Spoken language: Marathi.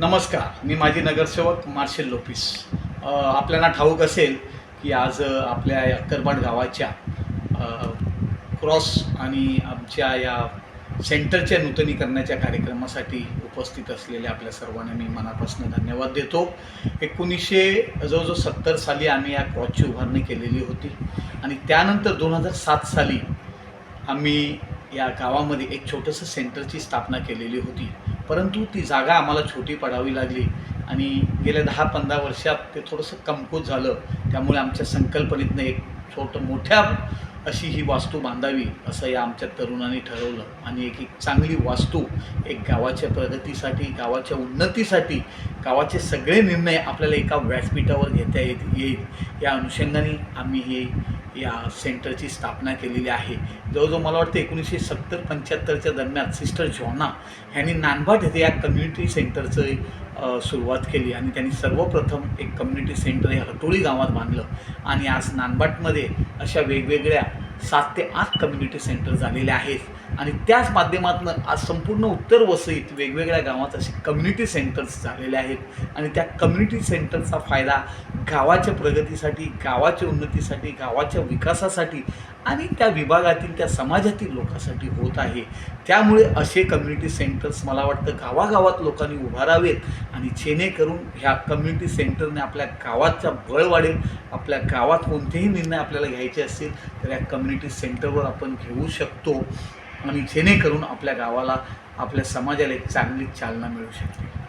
नमस्कार मी माजी नगरसेवक मार्शल लोपिस. आपल्याला ठाऊक असेल की आज आपल्या या गावाच्या क्रॉस आणि आमच्या या सेंटरच्या नूतनीकरणाच्या कार्यक्रमासाठी उपस्थित असलेल्या आपल्या सर्वांना मी मनापासून धन्यवाद देतो. एकोणीसशे जवळजवळ सत्तर साली आम्ही या क्रॉसची उभारणी केलेली होती आणि त्यानंतर दोन हजार सात साली आम्ही या गावामध्ये एक छोटंसं सेंटरची स्थापना केलेली होती. परंतु ती जागा आम्हाला छोटी पडावी लागली. आणि गेल्या दहा पंधरा वर्षात ते थोडंसं कमकुत झालं. त्यामुळे आमच्या संकल्पनेतनं एक छोटं मोठ्या अशी ही वास्तू बांधावी असं या आमच्या तरुणांनी ठरवलं. आणि एक एक चांगली वास्तू एक गावाच्या प्रगतीसाठी गावाच्या उन्नतीसाठी गावाचे सगळे निर्णय आपल्याला एका व्यासपीठावर घेता येत येईल. या अनुषंगाने आम्ही हे या सेंटरची स्थापना केलेली आहे. जवळजवळ मला वाटतं एकोणीसशे सत्तर पंच्याहत्तरच्या दरम्यान सिस्टर जॉना ह्यांनी नानभाट येथे या कम्युनिटी सेंटरचं सुरुवात केली आणि त्यांनी सर्वप्रथम एक कम्युनिटी सेंटर हे हटोळी गावात बांधलं आणि आज नानभाटमध्ये अशा वेगवेगळ्या सात ते आठ कम्युनिटी सेंटर झालेले आहेत. आणि त्याच माध्यमातून आज संपूर्ण उत्तर वसईत वेगवेगळ्या गावात असे कम्युनिटी सेंटर्स झालेले आहेत. आणि त्या कम्युनिटी सेंटरचा फायदा गावाच्या प्रगतीसाठी गावाच्या उन्नतीसाठी गावाच्या विकासासाठी आणि त्या विभागातील त्या समाजातील लोकांसाठी होत आहे. त्यामुळे असे कम्युनिटी सेंटर्स मला वाटतं गावागावात लोकांनी उभारावेत आणि जेणेकरून ह्या कम्युनिटी सेंटरने आपल्या गावाचा बळ वाढेल. आपल्या गावात कोणतेही निर्णय आपल्याला घ्यायचे असतील तर या कम्युनिटी सेंटरवर आपण घेऊ शकतो आणि जेणेकरून आपल्या गावाला आपल्या समाजाला एक चांगली चालना मिळू शकते.